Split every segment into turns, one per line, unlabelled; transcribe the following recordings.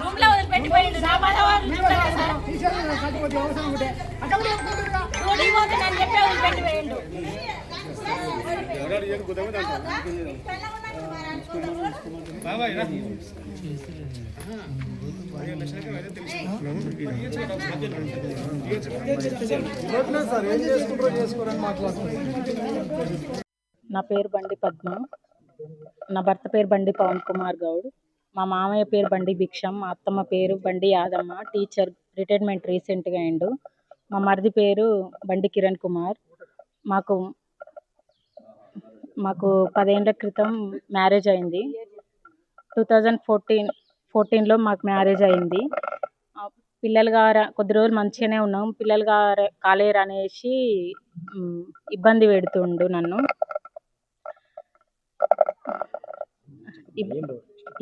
Room. లో వదిలిపెట్టిపోయిండు
నా పేరు బండి పద్మ. నా భర్త పేరు బండి పవన్ కుమార్ గౌడ్. మా మామయ్య పేరు బండి భిక్షం మా అత్తమ్మ పేరు బండి యాదమ్మ టీచర్ రిటైర్మెంట్ రీసెంట్గా అయిండు. మా మరిది పేరు బండి కిరణ్ కుమార్. మాకు మాకు పదేళ్ళ క్రితం మ్యారేజ్ అయింది. టూ థౌజండ్ ఫోర్టీన్ ఫోర్టీన్లో మాకు మ్యారేజ్ అయింది. పిల్లలు గారా కొద్ది రోజులు మంచిగానే ఉన్నాం. పిల్లలు గారే కాలేరు అనేసి ఇబ్బంది పెడుతుండు నన్ను.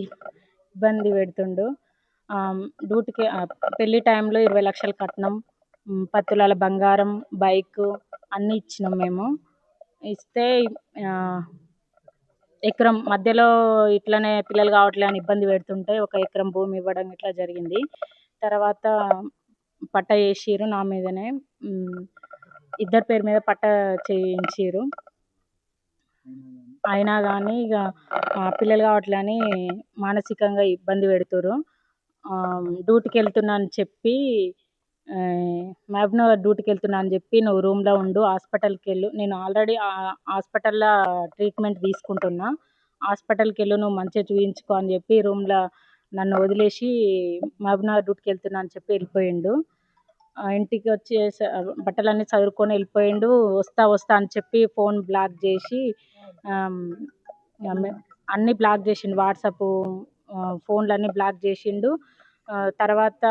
ఇబ్బంది పెడుతుండు. డ్యూటీకి పెళ్ళి టైంలో ఇరవై లక్షల కట్నం. పది తులాల బంగారం బైక్ అన్నీ ఇచ్చినాం మేము. ఇస్తే ఎకరం మధ్యలో ఇట్లనే పిల్లలు కావట్లే అని ఇబ్బంది పెడుతుంటే ఒక ఎకరం భూమి ఇవ్వడం ఇట్లా జరిగింది. తర్వాత పట్టా చేసిర్రు నా మీదనే. ఇద్దరి పేరు మీద పట్టా చేయించిర్రు. అయినా కానీ ఇక పిల్లలు కావట్లే అని మానసికంగా ఇబ్బంది పెడుతుర్రు. డ్యూటీకి వెళ్తున్నా అని చెప్పి మహబూబ్నగర్ డ్యూటీకి వెళ్తున్నా అని చెప్పి నువ్వు రూమ్లో ఉండు హాస్పిటల్కి వెళ్ళు నేను ఆల్రెడీ హాస్పిటల్లో ట్రీట్మెంట్ తీసుకుంటున్నా. హాస్పిటల్కి వెళ్ళు నువ్వు మంచిగా చూపించుకో అని చెప్పి రూమ్లో నన్ను వదిలేసి మహబూబ్నగర్ డ్యూటీకి వెళ్తున్నా అని చెప్పి వెళ్ళిపోయిండు. ఇంటికి వచ్చి బట్టలన్నీ చదువుకొని వెళ్ళిపోయిండు. వస్తా వస్తా అని చెప్పి ఫోన్ బ్లాక్ చేసి అన్నీ బ్లాక్ చేసిండు. వాట్సాప్ ఫోన్లన్నీ బ్లాక్ చేసిండు. తర్వాత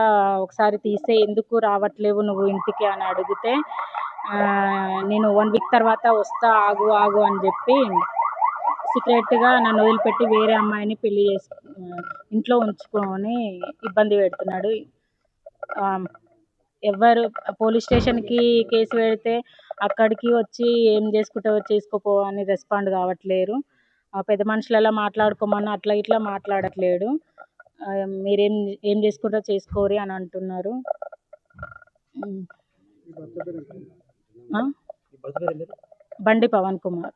ఒకసారి తీస్తే ఎందుకు రావట్లేవు నువ్వు ఇంటికి అని అడిగితే నేను వన్ వీక్ తర్వాత వస్తా ఆగు ఆగు అని చెప్పి సీక్రెట్గా నన్ను వదిలిపెట్టి వేరే అమ్మాయిని పెళ్ళి చేసు ఇంట్లో ఉంచుకొని ఇబ్బంది పెడుతున్నాడు. ఎవరు పోలీస్ స్టేషన్కి కేసు పెడితే అక్కడికి వచ్చి ఏం చేసుకుంటావో చేసుకోపో అని రెస్పాండ్ కావట్లేరు. ఆ పెద్ద మనుషులలో మాట్లాడుకోమన్నా అట్లా ఇట్లా మాట్లాడట్లేడు. మీరేం ఏం చేసుకుంటారో చేసుకోరి అని అంటున్నారు? బండి పవన్ కుమార్.